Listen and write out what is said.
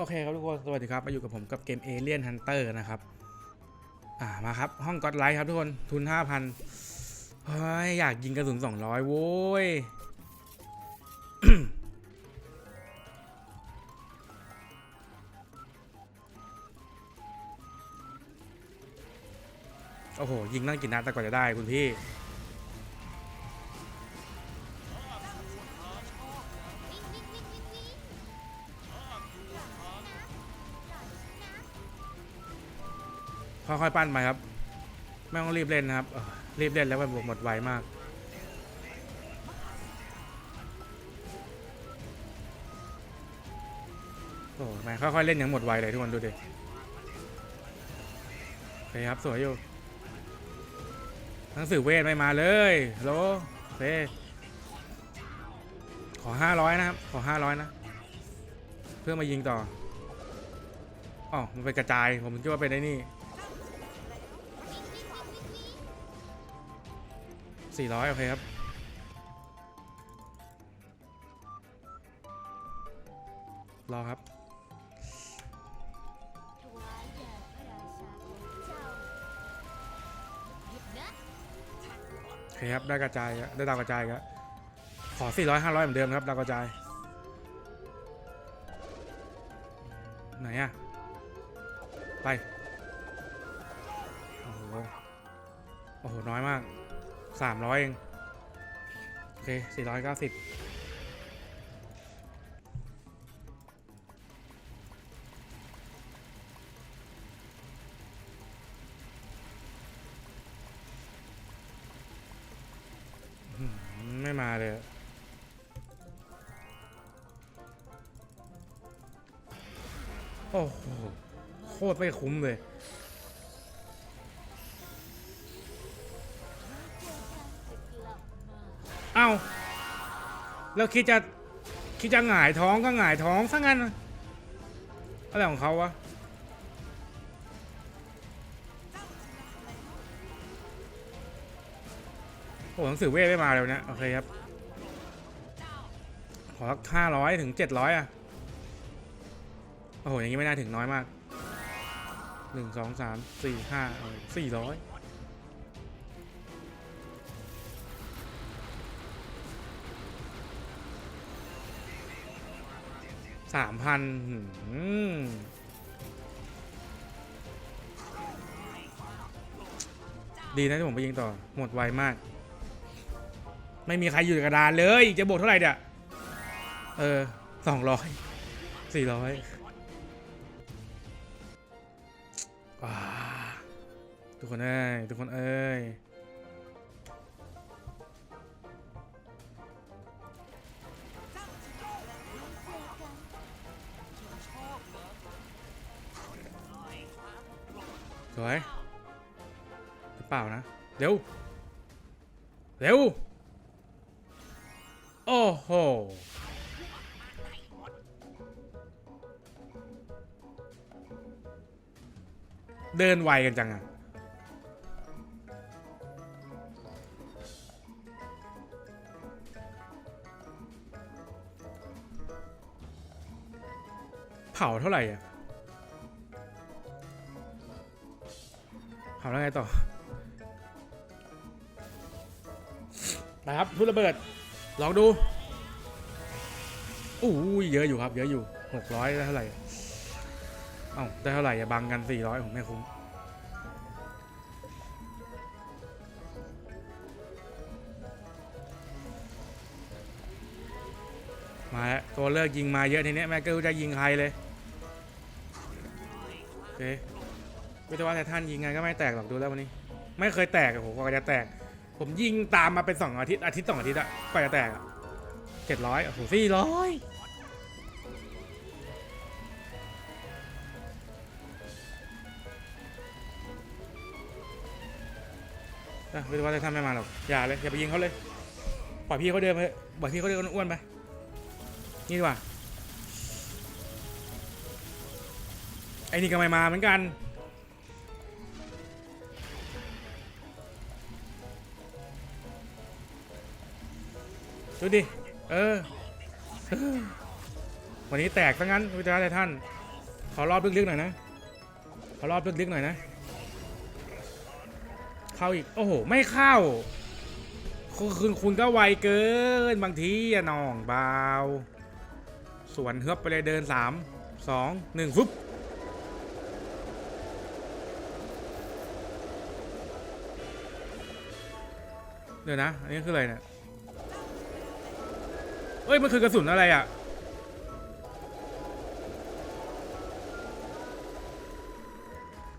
โอเคครับทุกคน สวัสดีครับ มาอยู่กับผมกับเกม Alien Hunter นะครับ อ่า มาครับ ห้องก็อดไลท์ครับทุกคน ทุน5,000เฮ้ย อยากยิงกระสุน200โว้ย โอ้โห ยิงนั่งกินนัดแต่กว่าจะได้คุณพี่ ค่อยๆปั้นไปครับ ไม่ต้องรีบเล่นนะครับรีบเล่นแล้วมันหมดไวมากโอ้แม่ค่อยๆเล่นอย่างหมดไวเลยทุกคนดูดิโอเคครับสวยอยู่หนังสือเวทไม่มาเลยโลเคขอห้าร้อยนะครับ ขอห้าร้อยนะ เพื่อมายิงต่ออ๋อมันไปกระจาย ผมคิดว่าเป็นไอ้นี่ สี่ร้อยโอเคครับ รอครับ โอเคครับ ได้กระจายได้ดาวกระจายครับขอ400 500เหมือนเดิมครับดาวกระจาย ไหนอะไป โอ้โห โอ้โห น้อยมาก สามร้อยเอง โอเคสี่ร้อยเก้าสิบไม่มาเลยโอ้โหโคตรไม่คุ้มเลย เอ้าแล้วคิดจะคิดจะหงายท้องก็หงายท้องซะงั้นอะไรของเขาวะโอ้หนังสือเวทไม่มาเลยวันเนะโอเคครับ ขอสักห้าร้อยถึงเจ็ดร้อยอะ โอ้โห อย่างนี้ไม่น่าถึงน้อยมากหนึ่งสองสามสี่ห้าสี่ร้อย สามพันดีนะที่ผมไปยิงต่อ หมดไวมาก ไม่มีใครอยู่กระดานเลย จะบวกเท่าไหร่เนี่ยเออสองร้อยสี่ร้อยทุกคนเอ้ย ทุกคนเอ้ย วยหรือเปล่านะ เร็ว เร็ว โอ้โหเดินไวกันจังอะเผาเท่าไหร่อะ เผาแล้วไงต่อนะครับทุระเบิด ลองดูอู้ยเยอะอยู่ครับ เยอะอยู่หกร้อยได้เท่าไหร่เอ้าได้เท่าไหร่อย่าบังกันสี่ร้อยผมไม่คุ้มมาแล้วตัวเลิกยิงมาเยอะทีเนี้ยแม่กูจะยิงใครเลยโอเค ไม่ต้องว่าแต่ท่านยิงไงก็ไม่แตกหรอกดูแล้ววันนี้ ไม่เคยแตกอะผมกว่าจะแตก ผมยิงตามมาเป็นสองอาทิตย์อาทิตย์สองอาทิตย์อะกว่าจะแตกอะเจ็ดร้อยโอ้โหสี่ร้อยไม่รู้ว่าจะทำไม่มาหรอกอย่าเลยอย่าไปยิงเขาเลยปล่อยพี่เขาเดินไปปล่อยพี่เขาเดินอ้วนไปนี่ดีกว่าไอ้นี่ก็ไม่มาเหมือนกัน ดูดิ เออ วันนี้แตกซะงั้นวิจารณ์ท่าน ขอรอบลึกๆหน่อยนะ ขอรอบลึกๆหน่อยนะ เข้าอีก โอ้โห ไม่เข้า คุณคุณก็ไวเกิน บางทีอะน้องเบา สวนเฮือบไปเลยเดินสาม สอง หนึ่งฟึบเดี๋ยวนะ อันนี้คืออะไรเนี่ย เอ้ยมันคือกระสุนอะไรอะ